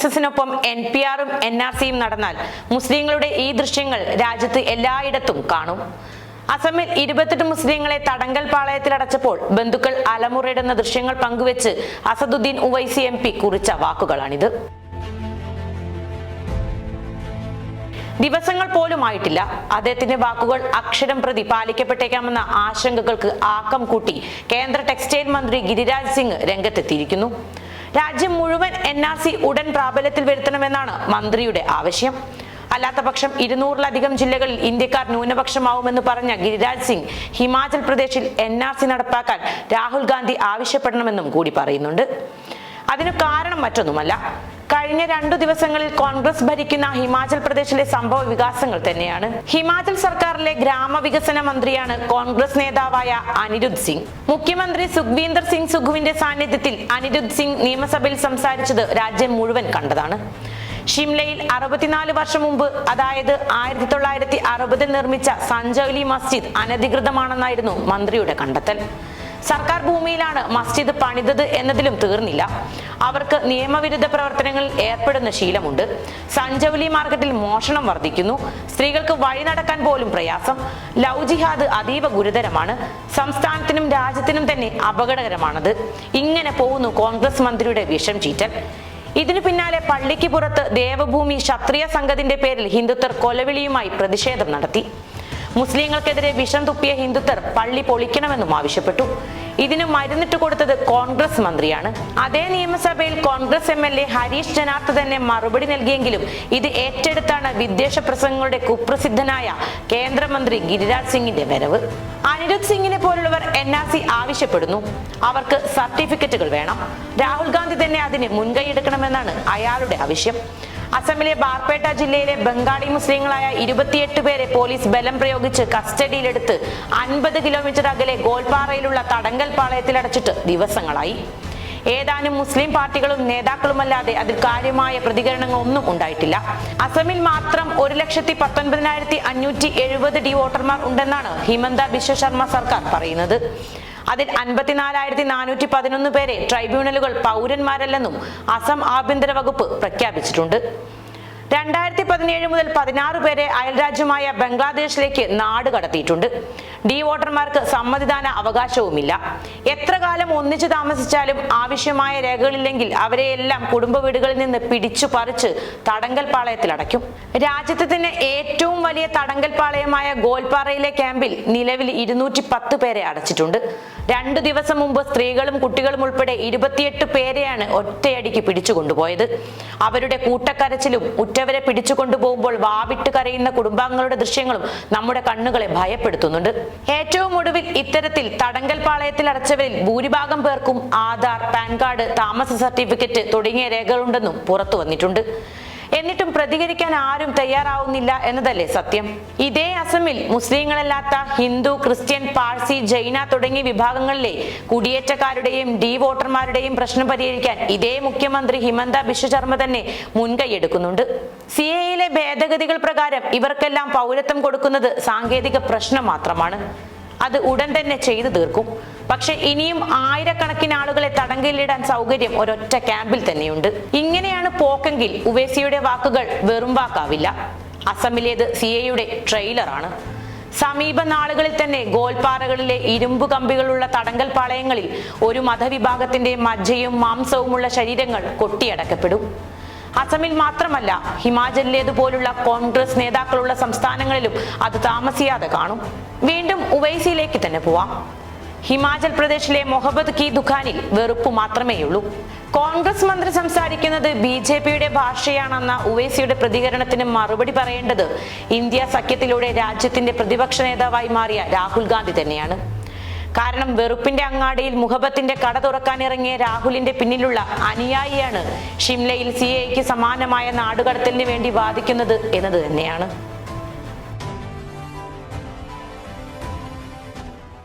സെൻസസിനൊപ്പം N P ആറും N R സിയും നടന്നാൽ മുസ്ലിങ്ങളുടെ ഈ ദൃശ്യങ്ങൾ രാജ്യത്ത് എല്ലായിടത്തും കാണും. അസമിൽ ഇരുപത്തെട്ട് മുസ്ലിങ്ങളെ തടങ്കൽ പാളയത്തിൽ അടച്ചപ്പോൾ ബന്ധുക്കൾ അലമുറയിടുന്ന ദൃശ്യങ്ങൾ പങ്കുവെച്ച് അസദുദ്ദീൻ ഉവൈസി എം പി കുറിച്ച വാക്കുകളാണിത്. ദിവസങ്ങൾ പോലും ആയിട്ടില്ല. അദ്ദേഹത്തിന്റെ വാക്കുകൾ അക്ഷരം പ്രതി പാലിക്കപ്പെട്ടേക്കാമെന്ന ആശങ്കകൾക്ക് ആക്കം കൂട്ടി കേന്ദ്ര ടെക്സ്റ്റൈൽ മന്ത്രി ഗിരിരാജ് സിംഗ് രംഗത്തെത്തിയിരിക്കുന്നു. രാജ്യം മുഴുവൻ എൻ ആർ സി ഉടൻ പ്രാബല്യത്തിൽ വരുത്തണമെന്നാണ് മന്ത്രിയുടെ ആവശ്യം. അല്ലാത്ത പക്ഷം ഇരുന്നൂറിലധികം ജില്ലകളിൽ ഇന്ത്യക്കാർ ന്യൂനപക്ഷമാവുമെന്ന് പറഞ്ഞ ഗിരിരാജ് സിംഗ് ഹിമാചൽ പ്രദേശിൽ എൻ ആർ സി നടപ്പാക്കാൻ രാഹുൽ ഗാന്ധി ആവശ്യപ്പെടണമെന്നും കൂടി പറയുന്നുണ്ട്. അതിനു കാരണം മറ്റൊന്നുമല്ല. കഴിഞ്ഞ രണ്ടു ദിവസങ്ങളിൽ കോൺഗ്രസ് ഭരിക്കുന്ന ഹിമാചൽ പ്രദേശിലെ സംഭവ വികാസങ്ങൾ തന്നെയാണ്. ഹിമാചൽ സർക്കാരിലെ ഗ്രാമവികസന മന്ത്രിയാണ് കോൺഗ്രസ് നേതാവായ അനിരുദ്ധ് സിംഗ്. മുഖ്യമന്ത്രി സുഖ്വീന്ദർ സിംഗ് സുഖുവിന്റെ സാന്നിധ്യത്തിൽ അനിരുദ്ധ് സിംഗ് നിയമസഭയിൽ സംസാരിച്ചത് രാജ്യം മുഴുവൻ കണ്ടതാണ്. ഷിംലയിൽ അറുപത്തിനാല് വർഷം മുമ്പ് അതായത് ആയിരത്തി തൊള്ളായിരത്തി അറുപതിൽ നിർമ്മിച്ച സഞ്ജൌലി മസ്ജിദ് അനധികൃതമാണെന്നായിരുന്നു മന്ത്രിയുടെ കണ്ടെത്തൽ. സർക്കാർ ഭൂമിയിലാണ് മസ്ജിദ് പണിതത് എന്നതിലും തീർന്നില്ല. അവർക്ക് നിയമവിരുദ്ധ പ്രവർത്തനങ്ങളിൽ ഏർപ്പെടുന്ന ശീലമുണ്ട്. സഞ്ജൗലി മാർക്കറ്റിൽ മോഷണം വർദ്ധിക്കുന്നു. സ്ത്രീകൾക്ക് വഴി നടക്കാൻ പോലും പ്രയാസം. ലവ് ജിഹാദ് അതീവ ഗുരുതരമാണ്. സംസ്ഥാനത്തിനും രാജ്യത്തിനും തന്നെ അപകടകരമാണത്. ഇങ്ങനെ പോകുന്നു കോൺഗ്രസ് മന്ത്രിയുടെ വിഷം ചീറ്റൽ. ഇതിനു പിന്നാലെ പള്ളിക്ക് പുറത്ത് ദേവഭൂമി ക്ഷത്രിയ സംഘത്തിന്റെ പേരിൽ ഹിന്ദുത്വർ കൊലവിളിയുമായി പ്രതിഷേധം നടത്തി. മുസ്ലിങ്ങൾക്കെതിരെ വിഷം തുപ്പിയ ഹിന്ദുത്വർ പള്ളി പൊളിക്കണമെന്നും ആവശ്യപ്പെട്ടു. ഇതിന് മരുന്നിട്ട് കൊടുത്തത് കോൺഗ്രസ് മന്ത്രിയാണ്. അതേ നിയമസഭയിൽ Congress M L A Harish ജനാർദ്ദ തന്നെ മറുപടി നൽകിയെങ്കിലും ഇത് ഏറ്റെടുത്താണ് വിദ്വേഷ പ്രസംഗങ്ങളുടെ കുപ്രസിദ്ധനായ കേന്ദ്രമന്ത്രി ഗിരിരാജ് സിംഗിന്റെ വരവ്. അനിരുദ്ധ് സിംഗിനെ പോലുള്ളവർ എൻ ആർ സി ആവശ്യപ്പെടുന്നു. അവർക്ക് സർട്ടിഫിക്കറ്റുകൾ വേണം. രാഹുൽ ഗാന്ധി തന്നെ അതിന് മുൻകൈയെടുക്കണമെന്നാണ് അയാളുടെ ആവശ്യം. അസമിലെ ബാർപേട്ട ജില്ലയിലെ ബംഗാളി മുസ്ലിങ്ങളായ ഇരുപത്തിയെട്ട് പേരെ പോലീസ് ബലം പ്രയോഗിച്ച് കസ്റ്റഡിയിലെടുത്ത് അൻപത് കിലോമീറ്റർ അകലെ ഗോൾപാറയിലുള്ള തടങ്കൽ പാളയത്തിൽ അടച്ചിട്ട് ദിവസങ്ങളായി. ഏതാനും മുസ്ലിം പാർട്ടികളും നേതാക്കളുമല്ലാതെ അതിൽ കാര്യമായ പ്രതികരണങ്ങളൊന്നും ഉണ്ടായിട്ടില്ല. അസമിൽ മാത്രം ഒരു ലക്ഷത്തി പത്തൊൻപതിനായിരത്തി അഞ്ഞൂറ്റി എഴുപത് ഡി വോട്ടർമാർ ഉണ്ടെന്നാണ് ഹിമന്ത ബിശ്വ ശർമ്മ സർക്കാർ പറയുന്നത്. അതിൽ അൻപത്തിനാലായിരത്തി നാനൂറ്റി പതിനൊന്ന് പേരെ ട്രൈബ്യൂണലുകൾ പൗരന്മാരല്ലെന്നും അസം ആഭ്യന്തര വകുപ്പ് പ്രഖ്യാപിച്ചിട്ടുണ്ട്. രണ്ടായിരത്തി പതിനേഴ് മുതൽ പതിനാറ് പേരെ അയൽരാജ്യമായ ബംഗ്ലാദേശിലേക്ക് നാട് കടത്തിയിട്ടുണ്ട്. ഡി വോട്ടർമാർക്ക് സമ്മതിദാന അവകാശവുമില്ല. എത്ര കാലം ഒന്നിച്ചു താമസിച്ചാലും ആവശ്യമായ രേഖകളില്ലെങ്കിൽ അവരെയെല്ലാം കുടുംബ വീടുകളിൽ നിന്ന് പിടിച്ചു പറിച്ച് തടങ്കൽ പാളയത്തിൽ അടയ്ക്കും. രാജ്യത്തെ തന്നെ ഏറ്റവും വലിയ തടങ്കൽ പാളയമായ ഗോൽപാറയിലെ ക്യാമ്പിൽ നിലവിൽ ഇരുന്നൂറ്റി പത്ത് പേരെ അടച്ചിട്ടുണ്ട്. രണ്ടു ദിവസം മുമ്പ് സ്ത്രീകളും കുട്ടികളും ഉൾപ്പെടെ ഇരുപത്തിയെട്ട് പേരെയാണ് ഒറ്റയടിക്ക് പിടിച്ചു കൊണ്ടുപോയത്. അവരുടെ കൂട്ടക്കരച്ചിലും ഉറ്റവരെ പിടിച്ചു കൊണ്ടുപോകുമ്പോൾ വാവിട്ട് കരയുന്ന കുടുംബാംഗങ്ങളുടെ ദൃശ്യങ്ങളും നമ്മുടെ കണ്ണുകളെ ഭയപ്പെടുത്തുന്നുണ്ട്. ഏറ്റവും ഒടുവിൽ ഇത്തരത്തിൽ തടങ്കൽ പാളയത്തിൽ അടച്ചവരിൽ ഭൂരിഭാഗം പേർക്കും ആധാർ പാൻ കാർഡ് താമസ സർട്ടിഫിക്കറ്റ് തുടങ്ങിയ രേഖകളുണ്ടെന്നും പുറത്തു വന്നിട്ടുണ്ട്. എന്നിട്ടും പ്രതികരിക്കാൻ ആരും തയ്യാറാവുന്നില്ല എന്നതല്ലേ സത്യം? ഇതേ അസമിൽ മുസ്ലിങ്ങളല്ലാത്ത ഹിന്ദു ക്രിസ്ത്യൻ പാഴ്സി ജൈന തുടങ്ങിയ വിഭാഗങ്ങളിലെ കുടിയേറ്റക്കാരുടെയും ഡി വോട്ടർമാരുടെയും പ്രശ്നം പരിഹരിക്കാൻ ഇതേ മുഖ്യമന്ത്രി ഹിമന്ത ബിശ്വ ശർമ്മ തന്നെ മുൻകൈയെടുക്കുന്നുണ്ട്. സി എയിലെ ഭേദഗതികൾ പ്രകാരം ഇവർക്കെല്ലാം പൗരത്വം കൊടുക്കുന്നത് സാങ്കേതിക പ്രശ്നം മാത്രമാണ്. അത് ഉടൻ തന്നെ ചെയ്തു തീർക്കും. പക്ഷെ ഇനിയും ആയിരക്കണക്കിന് ആളുകളെ തടങ്കലിടാൻ സൗകര്യം ഒരൊറ്റ ക്യാമ്പിൽ തന്നെയുണ്ട്. ഇങ്ങനെയാണ് പോക്കെങ്കിൽ ഉവേസിയുടെ വാക്കുകൾ വെറും വാക്കാവില്ല. അസമിലേത് സി എയുടെ ട്രെയിലറാണ്. സമീപ നാളുകളിൽ തന്നെ ഗോൽപ്പാറകളിലെ ഇരുമ്പു കമ്പികളുള്ള തടങ്കൽ പാളയങ്ങളിൽ ഒരു മതവിഭാഗത്തിന്റെ മജ്ജയും മാംസവുമുള്ള ശരീരങ്ങൾ കൊട്ടിയടക്കപ്പെടും. അസമിൽ മാത്രമല്ല ഹിമാചലിലേതുപോലുള്ള കോൺഗ്രസ് നേതാക്കളുള്ള സംസ്ഥാനങ്ങളിലും അത് താമസിയാതെ കാണും. വീണ്ടും ഉവൈസിയിലേക്ക് തന്നെ പോവാം. ഹിമാചൽ പ്രദേശിലെ മൊഹബത് കി ദുഖാനിൽ വെറുപ്പ് മാത്രമേയുള്ളൂ. കോൺഗ്രസ് മന്ത്രി സംസാരിക്കുന്നത് ബി ജെ പിയുടെ ഭാഷയാണെന്ന ഉവൈസിയുടെ പ്രതികരണത്തിന് മറുപടി പറയേണ്ടത് ഇന്ത്യ സഖ്യത്തിലൂടെ രാജ്യത്തിന്റെ പ്രതിപക്ഷ നേതാവായി മാറിയ രാഹുൽ ഗാന്ധി തന്നെയാണ്. കാരണം വെറുപ്പിന്റെ അങ്ങാടിയിൽ മുഹബത്തിന്റെ കട തുറക്കാൻ ഇറങ്ങിയ രാഹുലിന്റെ പിന്നിലുള്ള അനുയായിയാണ് ഷിംലയിൽ സി എക്ക് സമാനമായ നാടുകടത്തലിന് വേണ്ടി വാദിക്കുന്നത് എന്നത് തന്നെയാണ്.